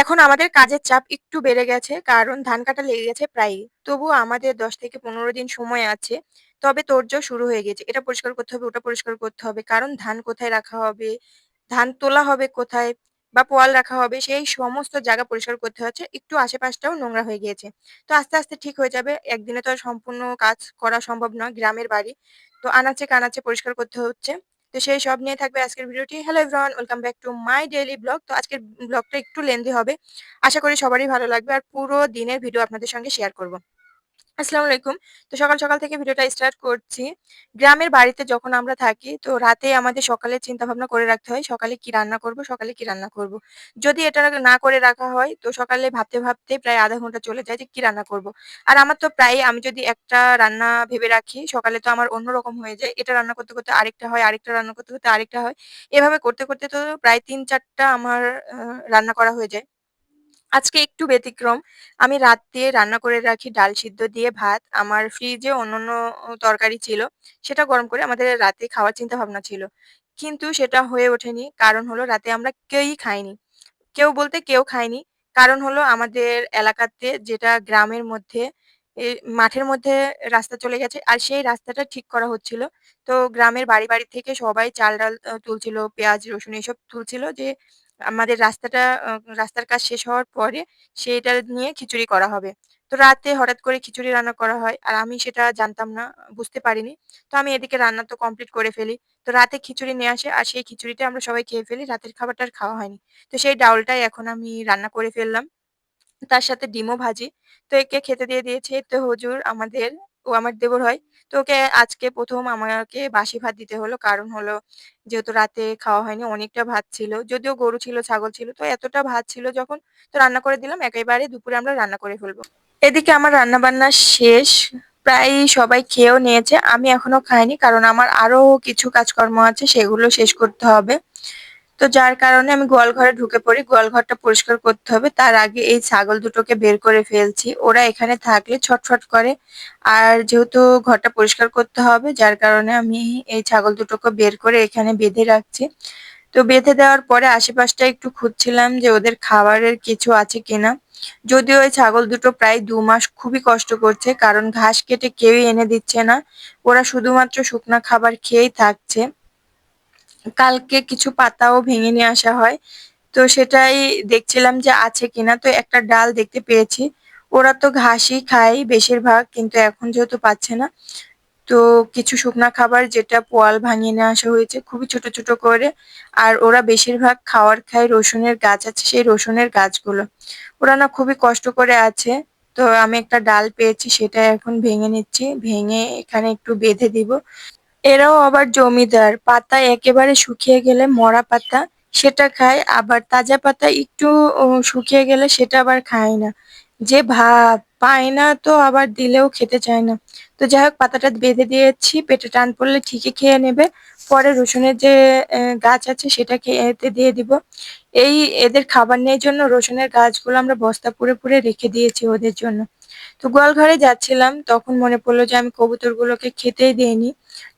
এখন আমাদের কাজের চাপ একটু বেড়ে গেছে কারণ ধান কাটা লেগে গেছে প্রায়ই। তবুও আমাদের ১০ থেকে ১৫ দিন সময় আছে। তবে তোড়জোড় শুরু হয়ে গেছে। এটা পরিষ্কার করতে হবে, ওটা পরিষ্কার করতে হবে। কারণ ধান কোথায় রাখা হবে, ধান তোলা হবে কোথায় বা পোয়াল রাখা হবে সেই সমস্ত জায়গা পরিষ্কার করতে হচ্ছে। একটু আশেপাশটাও নোংরা হয়ে গিয়েছে। তো আস্তে, আস্তে ঠিক হয়ে যাবে। একদিনে তো সম্পূর্ণ কাজ করা সম্ভব নয়, গ্রামের বাড়ি। তো আনাচে কানাচে পরিষ্কার করতে হচ্ছে। তো সেই সব নিয়ে থাকবে আজকের ভিডিওটি। Hello everyone welcome back to my daily blog. তো আজকের ব্লগটা একটু লেন্দি হবে। আশা করি সবারই ভালো লাগবে আর পুরো দিনের ভিডিও আপনাদের সঙ্গে শেয়ার করব। আসসালামু আলাইকুম। তো সকাল, সকাল থেকে ভিডিওটা স্টার্ট করছি। গ্রামের বাড়িতে যখন আমরা থাকি তো রাতে আমাদের সকালে চিন্তা ভাবনা করে রাখতে হয় সকালে কি রান্না করব, সকালে কি রান্না করব। যদি এটা না করে রাখা হয় তো সকালে ভাবতে, ভাবতে প্রায় আধা ঘণ্টা চলে যায় যে কি রান্না করব। আর আমার তো প্রায়ই আমি যদি একটা রান্না ভেবে রাখি সকালে তো আমার অন্যরকম হয়ে যায়। এটা রান্না করতে, করতে আরেকটা হয়, আরেকটা রান্না করতে, করতে আরেকটা হয়। এভাবে করতে, করতে তো প্রায় তিন চারটা আমার রান্না করা হয়ে যায়। আজকে একটু ব্যতিক্রম। আমি রাত দিয়ে রান্না করে রাখি ডাল সিদ্ধ দিয়ে ভাত। আমার ফ্রিজে অন্যান্য তরকারি ছিল। সেটা গরম করে আমাদের রাতে খাওয়ার চিন্তা ভাবনা ছিল। কিন্তু সেটা হয়ে ওঠেনি। কারণ হলো রাতে আমরা কেউই খাইনি। কেউ বলতে কেউ খায়নি। কারণ হলো আমাদের এলাকাতে যেটা গ্রামের মধ্যে মাঠের মধ্যে রাস্তা চলে গেছে। আর সেই রাস্তাটা ঠিক করা হচ্ছিল। তো গ্রামের বাড়ি, বাড়ি থেকে সবাই চাল-ডাল তুলছিল, পেঁয়াজ, রসুন এসব তুলছিল যে আমাদের রাস্তাটা রাস্তার কাজ শেষ হওয়ার পরে সেটা নিয়ে খিচুড়ি করা হবে। তো রাতে হঠাৎ করে খিচুড়ি রান্না করা হয়। আর আমি সেটা জানতাম না, বুঝতে পারিনি। তো আমি এদিকে রান্না তো কমপ্লিট করে ফেলি। তো রাতে খিচুড়ি নিয়ে আসে আর সেই খিচুড়িটা আমরা সবাই খেয়ে ফেলি। রাতের খাবারটা আর খাওয়া হয়নি। তো সেই ডাউলটাই এখন আমি রান্না করে ফেললাম। তার সাথে ডিমও ভাজি। তো একে খেতে দিয়ে দিয়েছে তো হুজুর আমাদের, ও আমার দেবর হয়। তো ওকে আজকে প্রথম আমাকে বাসি ভাত দিতে হলো। কারণ হলো যেহেতু রাতে খাওয়া হয়নি অনেকটা ভাত ছিল। যদিও গরু ছিল, ছাগল ছিল। তো এতটা ভাত ছিল যখন তো রান্না করে দিলাম। একেবারে দুপুরে আমরা রান্না করে ফেলব এদিকে আমার রান্না বান্না শেষ। প্রায় সবাই খেয়েও নিয়েছে। আমি এখনও খাইনি। কারণ আমার আরও কিছু কাজকর্ম আছে সেগুলো শেষ করতে হবে। তো যার কারণে আমি গোয়াল ঘরে ঢুকে পড়ি। গোয়াল ঘরটা পরিষ্কার করতে হবে। তার আগে এই ছাগল দুটোকে বের করে ফেলছি। ওরা এখানে থাকলে ছটফট করে। আর যেহেতু ঘরটা পরিষ্কার করতে হবে, যার কারণে আমি এই ছাগল দুটোকে বের করে এখানে বেঁধে রাখছি। তো বেঁধে দেওয়ার পরে আশেপাশটা একটু খুঁজছিলাম যে ওদের খাবারের কিছু আছে কিনা। যদিও ওই ছাগল দুটো প্রায় দু মাস খুবই কষ্ট করছে। কারণ ঘাস কেটে কেউই এনে দিচ্ছে না। ওরা শুধুমাত্র শুকনা খাবার খেয়েই থাকছে। কালকে কিছু পাতাও ভেঙে নিয়ে আসা হয়। তো সেটাই দেখছিলাম যে আছে কিনা। তো একটা ডাল দেখতে পেয়েছি। ওরা তো ঘাসই খায় বেশিরভাগ কিন্তু এখন যেহেতু পাচ্ছে না তো কিছু শুকনা খাবার যেটা পোয়াল ভাঙিয়ে নিয়ে আসা হয়েছে খুবই ছোট, ছোট করে। আর ওরা বেশিরভাগ খাওয়ার খায় রসুনের গাছ আছে সেই রসুনের গাছগুলো। ওরা না খুবই কষ্ট করে আছে। তো আমি একটা ডাল পেয়েছি সেটা এখন ভেঙে নিচ্ছি। ভেঙে এখানে একটু বেঁধে দিব। এরাও আবার জমিদার। পাতা একেবারে শুকিয়ে গেলে মরা পাতা সেটা খায়। আবার তাজা পাতা একটু শুকিয়ে গেলে সেটা আবার খায় না। যে ভাব! পায় না তো আবার দিলেও খেতে চায় না। তো যাই হোক পাতাটা বেঁধে দিয়েছি। পেটে টান পড়লে ঠিকই খেয়ে নেবে। পরে রসুনের যে গাছ আছে সেটা খেতে দিয়ে দিব। এই এদের খাবার নেওয়ার জন্য রসুনের গাছগুলো আমরা বস্তা পুরে, পুরে রেখে দিয়েছি ওদের জন্য। তো গোয়াল ঘরে যাচ্ছিলাম তখন মনে পড়ল যে আমি কবুতরগুলোকে খেতেই দেইনি।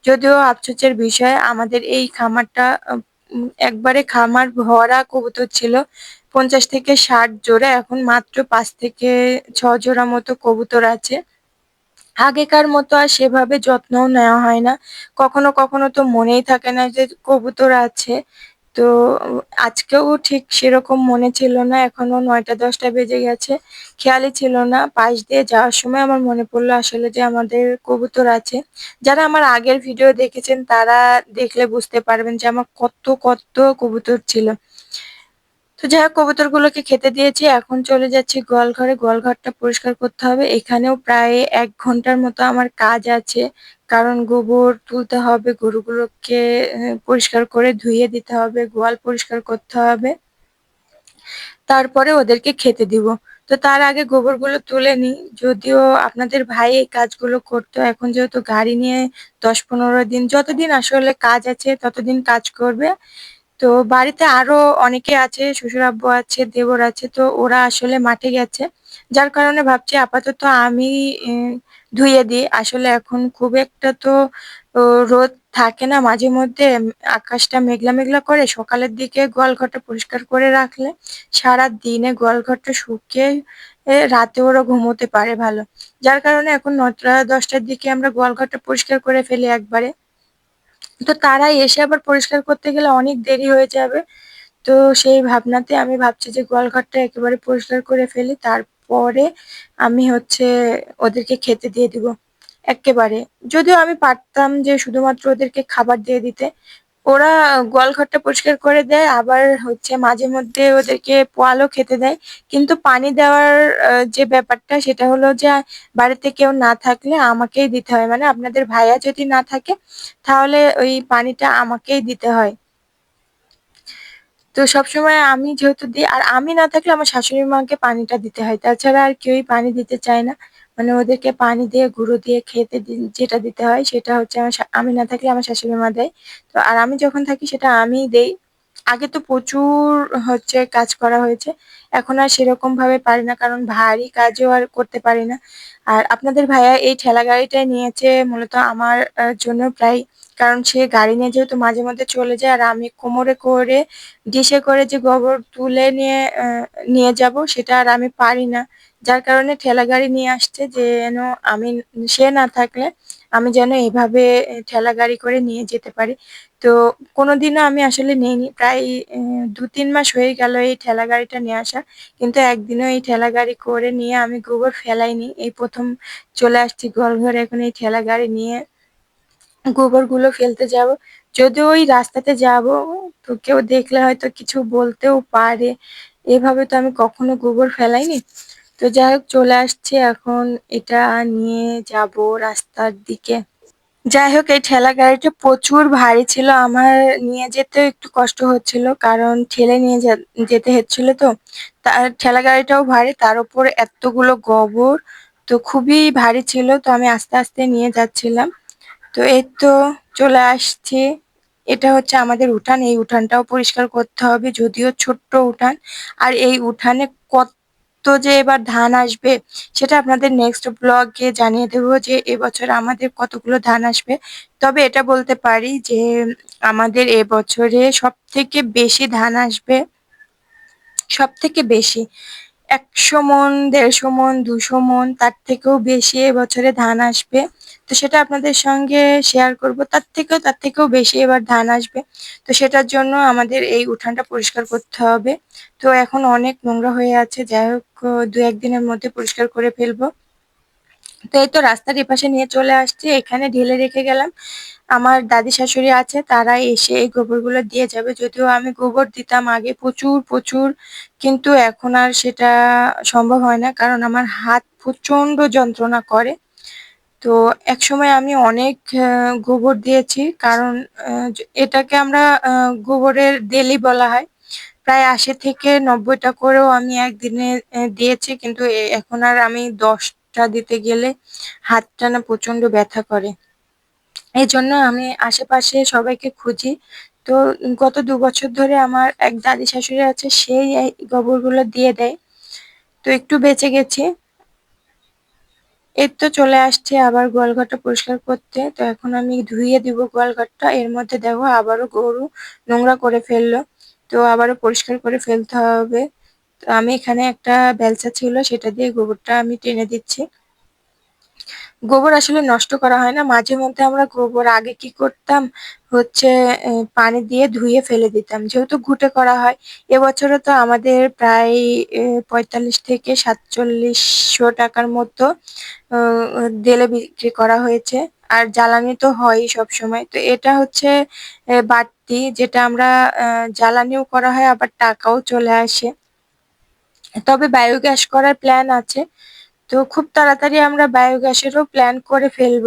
যদিও আফসোসের বিষয় আমাদের এই খামারটা একবারে খামার ভরা কবুতর ছিল। ৫০ থেকে ৬০ জোড়া এখন মাত্র পাঁচ থেকে ছ জোড়া মতো কবুতর আছে। আগেকার মতো আর সেভাবে যত্নও নেওয়া হয় না। কখনো, কখনো তো মনেই থাকে না যে কবুতর আছে। তো আজকেও ঠিক সেরকম মনে ছিল না। এখনও ৯টা ১০টা বেজে গেছে। খেয়ালই ছিল না। পাশ দিয়ে যাওয়ার সময় আমার মনে পড়ল আসলে যে আমাদের কবুতর আছে। যারা আমার আগের ভিডিও দেখেছেন তারা দেখলে বুঝতে পারবেন যে আমার কত, কত কবুতর ছিল। তো যাই হোক কবুতরগুলোকে খেতে দিয়েছি। এখন চলে যাচ্ছি গোয়াল ঘরে। গোয়াল ঘরটা পরিষ্কার করতে হবে। এখানেও প্রায় এক ঘণ্টার মতো আমার কাজ আছে। কারণ গোবর তুলতে হবে, গরুগুলোকে পরিষ্কার করে ধুয়ে দিতে হবে, গোয়াল পরিষ্কার করতে হবে। তারপরে ওদেরকে খেতে দিব। তো তার আগে গোবরগুলো তুলে নিই। যদিও আপনাদের ভাই এই কাজগুলো করতো। এখন যেহেতু গাড়ি নিয়ে দশ পনেরো দিন যতদিন আসলে কাজ আছে ততদিন কাজ করবে। তো বাড়িতে আরও অনেকে আছে, শ্বশুর আব্বু আছে, দেবর আছে। তো ওরা আসলে মাঠে গেছে। যার কারণে ভাবছি আপাতত আমি ই ধুইয়ে দিই। আসলে এখন খুব একটা তো রোদ থাকে না মাঝে মধ্যে আকাশটা মেঘলা মেঘলা করে সকালের দিকে গোয়াল ঘরটা পরিষ্কার করে রাখলে সারাদিনে গোয়াল ঘরটা শুকিয়ে রাতে ওরা ঘুমোতে পারে ভালো যার কারণে এখন নটা দশটার দিকে আমরা গোয়াল ঘরটা পরিষ্কার করে ফেলি একবারে তো তারা এসে আবার পরিষ্কার করতে গেলে অনেক দেরি হয়ে যাবে। তো সেই ভাবনাতে আমি ভাবছি যে গোয়ালঘরটা একেবারে পরিষ্কার করে ফেলি, তারপরে আমি হচ্ছে ওদেরকে খেতে দিয়ে দিব। একেবারে যদিও আমি পারতাম যে শুধুমাত্র ওদেরকে খাবার দিয়ে দিতে ওরা গোয়াল ঘরটা পরিষ্কার করে দেয়, আবার হচ্ছে মাঝে মধ্যে ওদেরকে পোয়ালও খেতে দেয়। কিন্তু পানি দেওয়ার যে ব্যাপারটা সেটা হলো যে, বাড়িতে কেউ না থাকলে আমাকেই দিতে হয়। মানে আপনাদের ভাইয়া যদি না থাকে, তাহলে ওই পানিটা আমাকেই দিতে হয়। তো সবসময় আমি যেহেতু দিই, আর আমি না থাকলে আমার শাশুড়ি মাকে পানিটা দিতে হয়। তাছাড়া আর কেউই পানি দিতে চায় না। মানে ওদেরকে পানি দিয়ে, গুঁড়ো দিয়ে খেতে যেটা দিতে হয় সেটা হচ্ছে আমার আমি না থাকলে আমার শাশুড়ি মা দেয়। তো আর আমি যখন থাকি সেটা আমিই দেই। আগে তো প্রচুর হচ্ছে কাজ করা হয়েছে। এখন আর সেরকম ভাবে পারি না কারণ ভারী কাজও আর করতে পারি না। আর আপনাদের ভাইয়া এই ঠেলা গাড়িটাই নিয়েছে মূলত আমার জন্য প্রায়, কারণ সে গাড়ি নিয়ে যেহেতু মাঝে মধ্যে চলে যায়, আর আমি কোমরে করে ডিশে করে যে গোবর তুলে নিয়ে নিয়ে যাব সেটা আর আমি পারি না। যার কারণে ঠেলা গাড়ি নিয়ে আসছে যে যেন আমি, সে না থাকলে আমি যেন এভাবে ঠেলা গাড়ি করে নিয়ে যেতে পারি। তো কোনোদিনও আমি আসলে নেইনি। প্রায় দু তিন মাস হয়ে গেল এই ঠেলা গাড়িটা নিয়ে আসা। কিন্তু একদিনও এই ঠেলা গাড়ি করে নিয়ে আমি গোবর ফেলাইনি। এই প্রথম চলে আসছি ঘরে এখন এই ঠেলা গাড়ি নিয়ে গোবরগুলো ফেলতে যাব। যদিও ওই রাস্তাতে যাব, তো কেউ দেখলে হয়তো কিছু বলতেও পারে। এভাবে তো আমি কখনো গোবর ফেলাইনি। তো যাই হোক চলে আসছে এখন এটা নিয়ে যাব রাস্তার দিকে। যাই হোক এই ঠেলা গাড়িটা প্রচুর ভারী ছিল। আমার নিয়ে যেতে একটু কষ্ট হচ্ছিল, কারণ ঠেলে নিয়ে যেতে হচ্ছিল তো। তার ঠেলা গাড়িটাও ভারী, তার উপর এতগুলো গোবর তো খুবই ভারী ছিল, তো আমি আস্তে আস্তে নিয়ে যাচ্ছিলাম। তো এই তো চলে আসছি। এটা হচ্ছে আমাদের উঠান, এই উঠানটাও পরিষ্কার করতে হবে, যদিও ছোট্ট উঠান। আর এই উঠানে কত যে এবার ধান আসবে, সেটা আপনাদের নেক্সট ব্লগে জানিয়ে দেবো যে এবছর আমাদের কতগুলো ধান আসবে। তবে এটা বলতে পারি যে আমাদের এবছরে সব থেকে বেশি ধান আসবে সব থেকে বেশি একশো মন, দেড়শো মন, দুশো মন, তার থেকেও বেশি এবছরে ধান আসবে। তো সেটা আপনাদের সঙ্গে শেয়ার করব। তার থেকেও তার থেকেও বেশি এবার ধান আসবে। তো সেটার জন্য আমাদের এই উঠানটা পরিষ্কার করতে হবে। তো এখন অনেক নোংরা হয়ে আছে। যাই হোক, দু একদিনের মধ্যে পরিষ্কার করে ফেলব। তো এই তো রাস্তার এপাশে নিয়ে চলে আসছি। এখানে ঢেলে রেখে গেলাম। আমার দাদি শাশুড়ি আছে, তারা এসে এই গোবরগুলো দিয়ে যাবে। যদিও আমি গোবর দিতাম আগে প্রচুর প্রচুর, কিন্তু এখন আর সেটা সম্ভব হয় না, কারণ আমার হাত প্রচণ্ড যন্ত্রণা করে। তো এক সময় আমি অনেক গোবর দিয়েছি, কারণ এটাকে আমরা গোবরের দেলি বলা হয়। প্রায় আশি থেকে নব্বইটা করেও আমি একদিনে দিয়েছি, কিন্তু এখন আর আমি দশটা দিতে গেলে হাতটা না প্রচণ্ড ব্যথা করে। এই জন্য আমি আশেপাশে সবাইকে খুঁজি। তো গত দু বছর ধরে আমার এক দাদি শাশুড়ি আছে, সেই এই গোবরগুলো দিয়ে দেয়। তো একটু বেঁচে গেছি। এর তো চলে আসছে আবার গোয়ালঘরটা পরিষ্কার করতে। তো এখন আমি ধুইয়ে দিব গোয়ালঘরটা, এর মধ্যে দেখো আবারও গরু নোংরা করে ফেলল। তো আবারও পরিষ্কার করে ফেলতে হবে। তো আমি এখানে একটা বেলচা ছিল, সেটা দিয়ে গোবরটা আমি টেনে দিচ্ছি। গোবর আসলে নষ্ট করা হয় না। মাঝে মধ্যে আমরা গোবর আগে কি করতাম? হচ্ছে পানি দিয়ে ধুয়ে ফেলে দিতাম। যেহেতু ঘুঁটে করা হয়, এবছরও তো আমাদের প্রায় পঁয়তাল্লিশ থেকে সাতচল্লিশশো টাকার মতো দেলে বিক্রি করা হয়েছে। আর জ্বালানি তো হয়ই সব সময়। তো এটা হচ্ছে বাড়তি যেটা আমরা জ্বালানিও করা হয়, আবার টাকাও চলে আসে। তবে বায়োগ্যাস করার প্ল্যান আছে। তো খুব তাড়াতাড়ি আমরা বায়োগ্যাসেরও প্ল্যান করে ফেলব।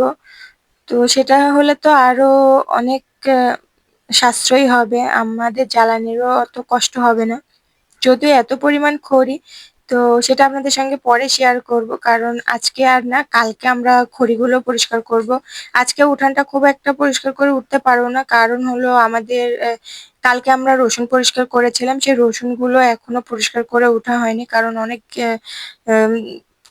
তো সেটা হলে তো আরও অনেক সাশ্রয়ী হবে। আমাদের জ্বালানিরও অত কষ্ট হবে না। যদিও এত পরিমাণ খড়ি, তো সেটা আপনাদের সঙ্গে পরে শেয়ার করব। কারণ আজকে আর না, কালকে আমরা খড়িগুলো পরিষ্কার করব। আজকে উঠানটা খুব একটা পরিষ্কার করে উঠতে পারব না। কারণ হলো আমাদের কালকে আমরা রসুন পরিষ্কার করেছিলাম। সেই রসুনগুলো এখনও পরিষ্কার করে ওঠা হয়নি। কারণ অনেক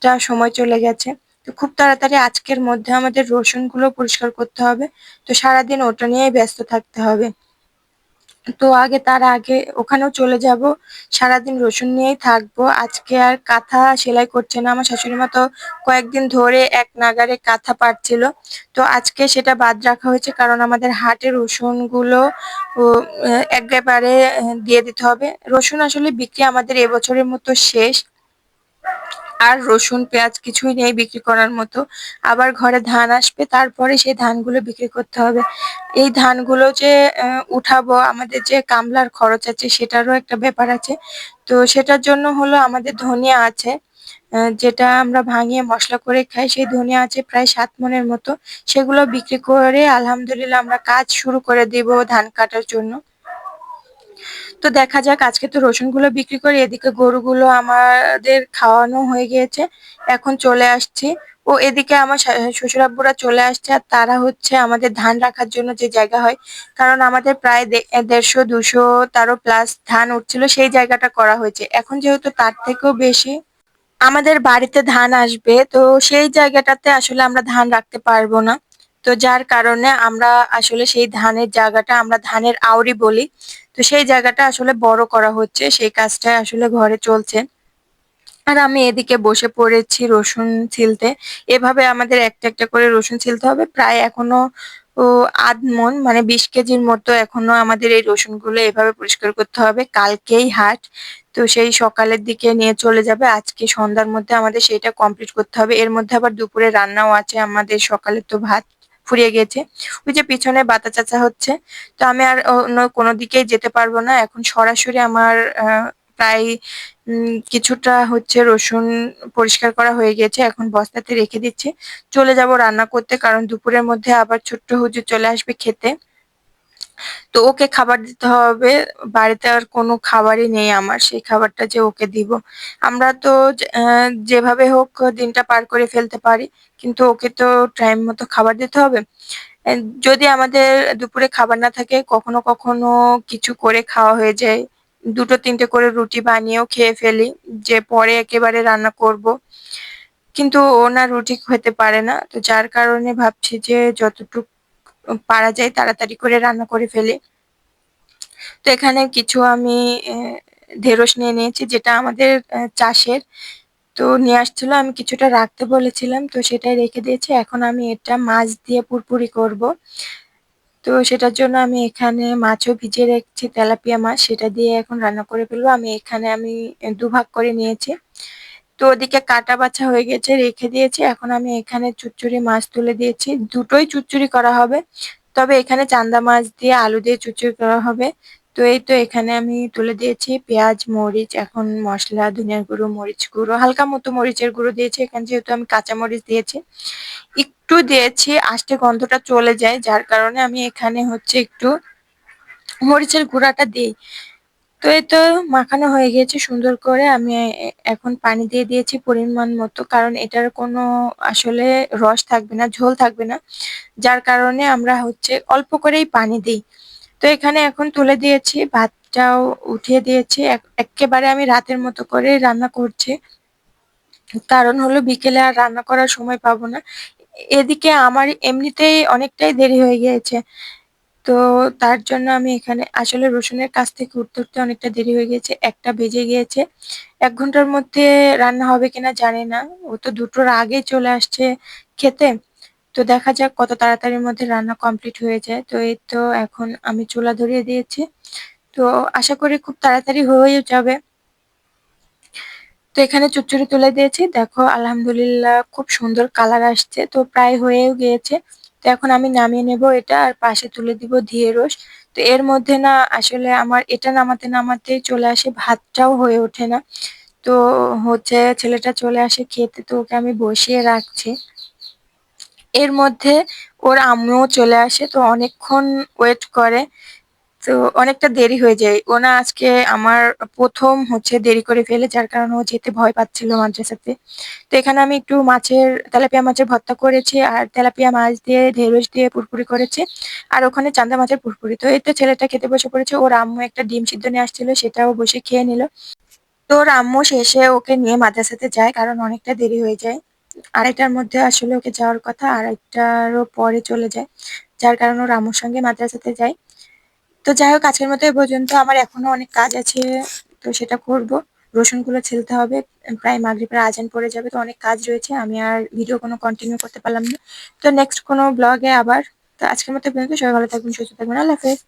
আহ, উম, টা সময় চলে গেছে। তো খুব তাড়াতাড়ি আজকের মধ্যে আমাদের রসুনগুলো পরিষ্কার করতে হবে। তো সারাদিন ওটা নিয়েই ব্যস্ত থাকতে হবে। তো আগে তার আগে ওখানেও চলে যাব। সারাদিন রসুন নিয়েই থাকব। আজকে আর কাঁথা সেলাই করছে না। আমার শাশুড়ি মা তো কয়েকদিন ধরে এক নাগারে কাঁথা পাড়ছিল। তো আজকে সেটা বাদ রাখা হয়েছে। কারণ আমাদের হাটে রসুনগুলো একেবারে দিয়ে দিতে হবে। রসুন আসলে বিক্রি আমাদের এবছরের মতো শেষ। আর রসুন, পেঁয়াজ কিছুই নেই বিক্রি করার মতো। আবার ঘরে ধান আসবে, তারপরে সেই ধানগুলো বিক্রি করতে হবে। এই ধানগুলো যে উঠাবো, আমাদের যে কামলার খরচ আছে সেটারও একটা ব্যাপার আছে। তো সেটার জন্য হলো আমাদের ধনিয়া আছে যেটা আমরা ভাঙিয়ে মশলা করে খাই। সেই ধনিয়া আছে প্রায় সাত মনের মতো। সেগুলো বিক্রি করে আলহামদুলিল্লাহ আমরা কাজ শুরু করে দিব ধান কাটার জন্য। তো দেখা যাক, আজকে তো রসুনগুলো বিক্রি করি, এদিকে গরুগুলো আমাদের খাওয়ানো হয়ে গিয়েছে, এখন চলে আসছি। ও এদিকে আমার শ্বশুরাব্বুরা চলে আসছে আর তারা হচ্ছে আমাদের ধান রাখার জন্য যে জায়গা হয়, কারণ আমাদের প্রায় দেড়শো, দুশো তারও প্লাস ধান উঠছিল, সেই জায়গাটা করা হয়েছে। এখন যেহেতু তার থেকেও বেশি, আমাদের বাড়িতে ধান আসবে, তো সেই জায়গাটাতে আসলে আমরা ধান রাখতে পারব না। তো যার কারণে আমরা আসলে সেই ধানের জায়গাটা আমরা ধানের আউরি বলি। তো সেই জায়গাটা আসলে বড় করা হচ্ছে, সেই কাজটা আসলে ঘরে চলছে। আর আমি এদিকে বসে পড়েছি রসুন ছিলতে। এভাবে আমাদের একটা একটা করে রসুন ছিলতে হবে। প্রায় এখনও আধ মন মানে বিশ কেজির মতো এখনও আমাদের এই রসুনগুলো এভাবে পরিষ্কার করতে হবে। কালকেই হাট, তো সেই সকালের দিকে নিয়ে চলে যাবে। আজকে সন্ধ্যার মধ্যে আমাদের সেইটা কমপ্লিট করতে হবে। এর মধ্যে আবার দুপুরে রান্নাও আছে আমাদের সকালে তো ভাত। ফুরিয়ে গেছে ওই যে পিছনে বাতা চাচা হচ্ছে। তো আমি আর অন্য কোনো দিকেই যেতে পারব না। এখন সরাসরি আমার প্রায় কিছুটা হচ্ছে রসুন পরিষ্কার করা হয়ে গেছে এখন বস্তাতে রেখে দিচ্ছি। চলে যাব রান্না করতে, কারণ দুপুরের মধ্যে আবার ছোট্ট হুজুর চলে আসবে খেতে। তো ওকে খাবার দিতে হবে। বাড়িতে আর কোনো খাবারই নেই আমার, সেই খাবারটা যে ওকে দিব। আমরা তো যেভাবে হোক দিনটা পার করে ফেলতে পারি, কিন্তু ওকে তো টাইম মতো খাবার দিতে হবে। যদি আমাদের দুপুরে খাবার না থাকে, কখনো কখনো কিছু করে খাওয়া হয়ে যায়। দুটো তিনটে করে রুটি বানিয়েও খেয়ে ফেলি, যে পরে একেবারে রান্না করব। কিন্তু ও না রুটি খেতে পারে না, তো যার কারণে ভাবছি যে যতটুকু পারা যায়, তাড়াতাড়ি করে রান্না করে ফেলি। তো এখানে কিছু আমি ঢেঁড়স নিয়ে নিয়েছি, যেটা আমাদের চাষের। তো নিয়ে আসছিল, আমি কিছুটা রাখতে বলেছিলাম, তো সেটাই রেখে দিয়েছি। এখন আমি এটা মাছ দিয়ে পুরপুরি করব। তো সেটার জন্য আমি এখানে মাছও ভিজিয়ে রেখেছি, তেলাপিয়া মাছ। সেটা দিয়ে এখন রান্না করে ফেলব। আমি এখানে আমি দুভাগ করে নিয়েছি। তো ওদিকে কাটা বাছা হয়ে গেছে, রেখে দিয়েছি। এখন আমি এখানে চুচুড়ি মাছ তুলে দিয়েছি। দুটোই চুচুড়ি করা হবে। তবে এখানে চান্দা মাছ দিয়ে আলু দিয়ে চুচুড়ি করা হবে। তো এই তো এখানে আমি তুলে দিয়েছি পেঁয়াজ, মরিচ, এখন মশলা, ধনিয়ার গুঁড়ো, মরিচ গুঁড়ো, হালকা মতো মরিচের গুঁড়ো দিয়েছি। এখানে যেহেতু আমি কাঁচা মরিচ দিয়েছি, একটু দিয়েছি আষ্টে গন্ধটা চলে যায়, যার কারণে আমি এখানে হচ্ছে একটু মরিচের গুঁড়াটা দিই। তো এই তো মাখানো হয়ে গিয়েছে সুন্দর করে। আমি এখন পানি দিয়ে দিয়েছি পরিমাণ মতো, কারণ এটার কোনো আসলে রস থাকবে না, ঝোল থাকবে না। যার কারণে আমরা হচ্ছে অল্প করেই পানি দিই। তো এখানে এখন তুলে দিয়েছি, ভাতটাও উঠিয়ে দিয়েছি। একেবারে আমি রাতের মতো করে রান্না করছি। কারণ হলো বিকেলে আর রান্না করার সময় পাবো না। এদিকে আমার এমনিতেই অনেকটাই দেরি হয়ে গিয়েছে। তো তার জন্য আমি এখানে আসলে রসুনের কাছ থেকে উঠতে উঠতে অনেকটা দেরি হয়ে গেছে একটা বেজে গিয়েছে। এক ঘণ্টার মধ্যে রান্না হবে কিনা জানি না, ও তো দুটোর আগে চলে আসছে খেতে। তো দেখা যাক কত তাড়াতাড়ির মধ্যে রান্না কমপ্লিট হয়ে যায়। তো এই তো এখন আমি চুলা ধরিয়ে দিয়েছি। তো আশা করি খুব তাড়াতাড়ি হয়েও যাবে। তো এখানে চচ্চড়ি তুলে দিয়েছি। দেখো, আলহামদুলিল্লাহ, খুব সুন্দর কালার আসছে। তো প্রায় হয়েও গিয়েছে। তো এখন আমি নামিয়ে নেব এটা আর পাশে তুলে দিব ধিয়ে রস তো এর মধ্যে না আসলে আমার এটা নামাতে নামাতে চলে আসে ভাতটাও হয়ে ওঠে না। তো হচ্ছে ছেলেটা চলে আসে খেতে তো ওকে আমি বসিয়ে রাখছি। এর মধ্যে ওর আম্মুও চলে আসে তো অনেকক্ষণ ওয়েট করে। তো অনেকটা দেরি হয়ে যায়। ওনা আজকে আমার প্রথম হচ্ছে দেরি করে ফেলে, যার কারণে ও যেতে ভয় পাচ্ছিল মাদ্রাসাতে। তো এখানে আমি একটু মাছের, তেলাপিয়া মাছের ভর্তা করেছি আর তেলাপিয়া মাছ দিয়ে ঢেঁড়স দিয়ে পুরপুরি করেছি আর ওখানে চান্দা মাছের পুরপুরি। তো এতে ছেলেটা খেতে বসে পড়েছে। ওর আম্মু একটা ডিম সিদ্ধ নিয়ে আসছিল, সেটাও বসে খেয়ে নিল। তো আম্মু শেষে ওকে নিয়ে মাদ্রাসাতে যায়, কারণ অনেকটা দেরি হয়ে যায়। আড়াইটার মধ্যে আসলে ওকে যাওয়ার কথা, আড়াইটারও পরে চলে যায়, যার কারণে ওর আম্মুর সঙ্গে মাদ্রাসাতে যায়। তো যাই হোক, আজকের মতো এ পর্যন্ত। আমার এখনও অনেক কাজ আছে, তো সেটা করব। রসুনগুলো ছেলতে হবে, প্রায় মাগরিবের আজান পড়ে যাবে, তো অনেক কাজ রয়েছে। আমি আর ভিডিও কোনো কন্টিনিউ করতে পারলাম না। তো নেক্সট কোনো ব্লগে আবার। তো আজকের মতো পর্যন্ত, সবাই ভালো থাকবেন, সুস্থ থাকবেন। আল্লাহ হাফেজ।